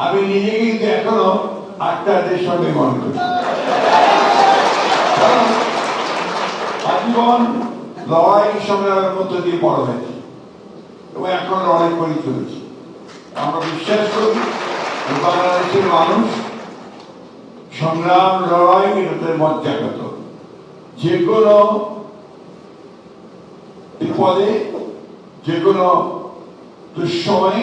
আমি নিজে কিন্তু এখনও আক্তারদের সঙ্গে মনে করি। আজীবন লড়াই সংগ্রামের মধ্য দিয়ে বড় হয়েছে এবং এখন লড়াই করে চলেছি। আমরা বিশ্বাস করি বাংলাদেশের মানুষ সংগ্রাম, লড়াই এটাদের মজ্জাগত যে কোনো বিপদে, যে কোনো দুঃসময়ে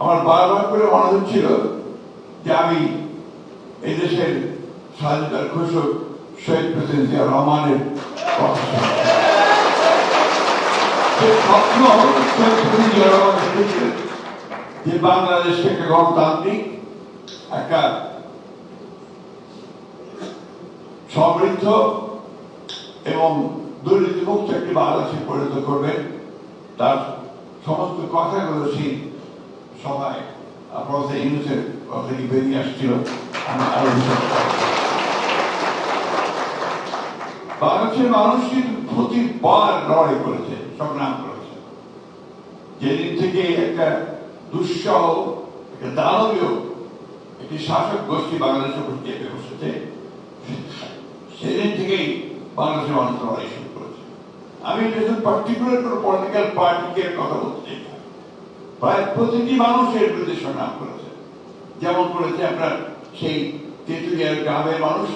আমার বারবার করে মনে হচ্ছিল যে আমি এই দেশের স্বাধীনতার ঘোষক শহীদ প্রেসিডেন্ট জিয়া রহমানের যে বাংলাদেশকে একটা গণতান্ত্রিক একটা সমৃদ্ধ এবং দুর্নীতিমুক্ত একটি বাংলাদেশে পরিণত করবে। তার সমস্ত কথাগুলো সেই সভায় প্রফেসর ইউনুসের থেকে বেরিয়ে আসছিল। বাংলাদেশের মানুষ কিন্তু প্রতিবার লড়াই করেছে, সংগ্রাম করেছে। যেদিন থেকে একটা দুঃসহ, একটা দানবীয়, একটি শাসক গোষ্ঠী বাংলাদেশের উপর চেপে বসেছে, সেদিন থেকেই বাংলাদেশের মানুষ লড়াই শুরু করেছে। আমি এটা পার্টিকুলার কোনো পলিটিক্যাল পার্টিকে কথা বলতে চাই প্রতিটি মানুষ এর বিরুদ্ধে সংগ্রাম করেছে। যেমন করেছে আপনার সেই তেঁতুলিয়ার গ্রামের মানুষ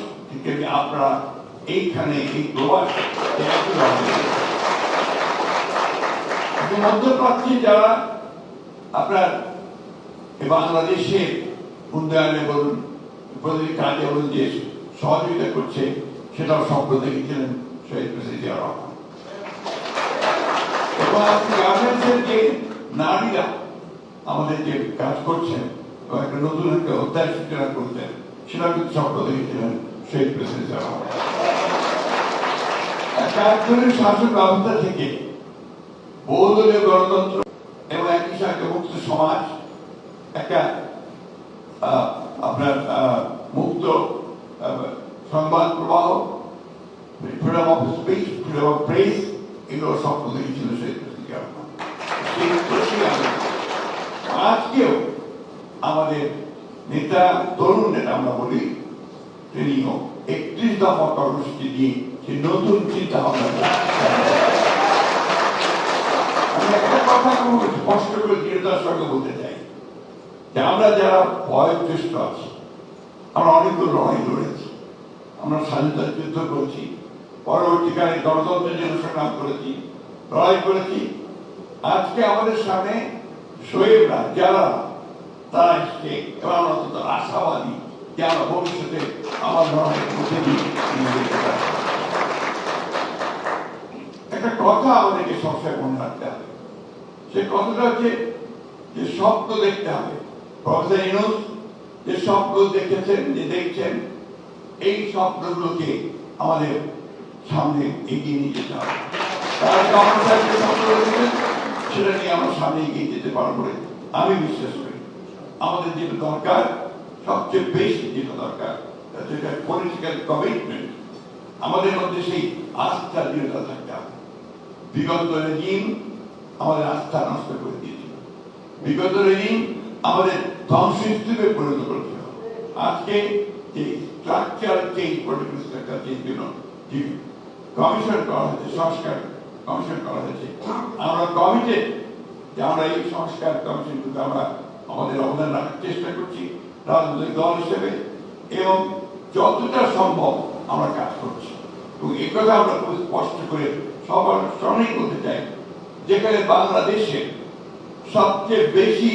আপনারা এইখানে এই প্রবাস মধ্যপ্রাচ্যে যারা, আপনার এই বাংলাদেশের উন্নয়নে বলুন, প্রতিটি কাজে বলুন যে সহযোগিতা করছে, সেটাও স্বপ্ন দেখেছিলেন শহীদ প্রেসিডেন্ট রহমান। এবং নারীরা আমাদের যে কাজ করছেন এবং একটা নতুন একটা অধ্যায় সূচনা করতেন সেটা কিন্তু স্বপ্ন দেখেছিলেন সেই প্রেসিডেন্ট একজনের শাসন ব্যবস্থা থেকে বহুদলীয় গণতন্ত্র এবং একই সঙ্গে মুক্ত সমাজ, একটা আপনার মুক্ত সংবাদ প্রবাহ, freedom of speech, freedom of press, এগুলো স্বপ্ন দেখেছিল সেই প্রশ্নে আমি- আজকেও আমাদের নেতা তরুণ নেতা আমরা বলি তিনিও একত্রিশ দফা কর্মসূচি দিয়ে সে নতুন চিন্তা ভাবনা একটা কথা খুব স্পষ্ট করে দৃঢ়তার সঙ্গে বলতে চাই যে আমরা যারা বয়োজ্যেষ্ঠ আছি, আমরা অনেকগুলো লড়াই লড়েছি, আমরা স্বাধীনতার যুদ্ধ করেছি, পরবর্তীকালে গণতন্ত্রের জন্য সংগ্রাম করেছি, লড়াই করেছি। আজকে আমাদের সামনে শোয়েবরা যারা তারা এসছে এবং আমরা আশাবাদী যে আমরা ভবিষ্যতে আমার লড়াইয়ের মধ্যে। একটা কথা আমাদেরকে সবসময় মনে রাখতে হবে। সে কথাটা হচ্ছে যে স্বপ্ন দেখতে হবে। প্রফেসর ইনুস যে স্বপ্ন দেখেছেন, যে দেখছেন, এই স্বপ্নগুলোকে আমাদের সামনে এগিয়ে নিয়ে যেতে হবে। তারা স্বপ্ন সেটা নিয়ে আমরা সামনে এগিয়ে যেতে পারব বলে আমি বিশ্বাস করি। আমাদের যেটা দরকার, সবচেয়ে বেশি যেটা দরকার যেটা পলিটিক্যাল কমিটমেন্ট আমাদের মধ্যে সেই আস্থা, দৃঢ়তা থাকতে হবে বিগত রেজিম আমাদের আস্থা নষ্ট করে দিয়েছিল। বিগত রেজিম আমাদের ধ্বংসস্তূপে পরিণত করেছিল। আজকে যে structure change political structure change জন্য কমিশন করা হয়েছে, সংস্কার কমিশন করা হয়েছে। আমরা কমিটেড, যে আমরা এই সংস্কার কমিশন কিন্তু আমরা আমাদের অবদান রাখার চেষ্টা করছি রাজনৈতিক দল হিসেবে এবং যতটা সম্ভব আমরা কাজ করছি। এবং এ কথা আমরা খুব স্পষ্ট করে সবার সামনেই করতে চাই, যেখানে বাংলাদেশে সবচেয়ে বেশি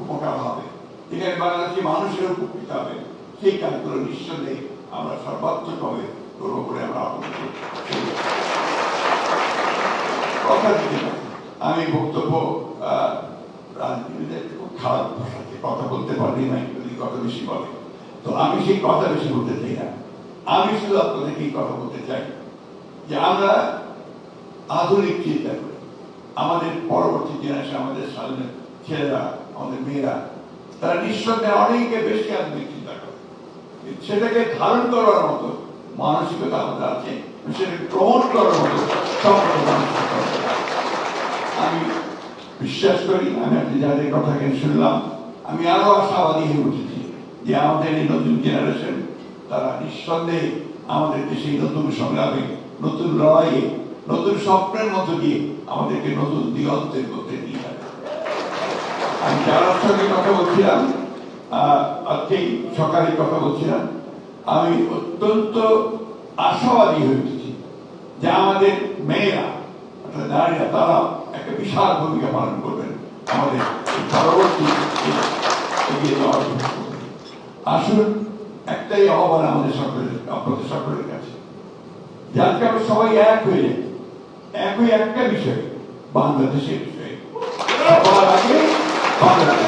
উপকার হবে, যেখানে বাংলাদেশি মানুষের উপকৃত হবে, সেই কাজগুলো নিঃসন্দেহে আমরা সর্বাত্মকভাবে করব করে আমরা আপনাদের আমি বক্তব্য খুব খারাপ কথা বলতে পারি না একটু কথা বেশি বলে। তো আমি সেই কথা বেশি বলতে চাই না। আমি শুধু আপনাদেরকে কথা বলতে চাই যে আমরা আধুনিক চিন্তা করি। আমাদের পরবর্তী জেনারেশন আমাদের সামনে ছেলেরা, আমাদের মেয়েরা, তারা নিঃসন্দেহে অনেকে বেশি আধুনিক চিন্তা করে। সেটাকে ধারণ করার মতো মানসিকতা আমাদের আছে সেটাকে প্রমোট করার মতো। আমি বিশ্বাস করি, আমি আপনি যাদের কথা শুনলাম, আমি আরও আশাবাদী হয়ে উঠেছি যে আমাদের এই নতুন জেনারেশন তারা নিঃসন্দেহে আমাদের দেশে নতুন সংগ্রামে, নতুন লড়াইয়ে, নতুন স্বপ্নের মধ্য দিয়ে আমাদেরকে নতুন দিগন্তের মধ্যে নিয়ে যাবে আমি যারার সঙ্গে কথা বলছিলাম আজকেই সকালে কথা বলছিলাম আমি অত্যন্ত আশাবাদী হয়ে উঠেছি যে আমাদের মেয়েরা, অর্থাৎ নারীরা, তারা একটা বিশাল ভূমিকা পালন করবেন আমাদের পরবর্তী এগিয়ে যাওয়ার। আসুন, একটাই আহ্বান আমাদের সকলের, আপনাদের সকলের কাছে। যে আজকে আমরা সবাই এক হয়ে যাই। একই একটা বিষয়, বাংলাদেশের বিষয়। বাংলাদেশ।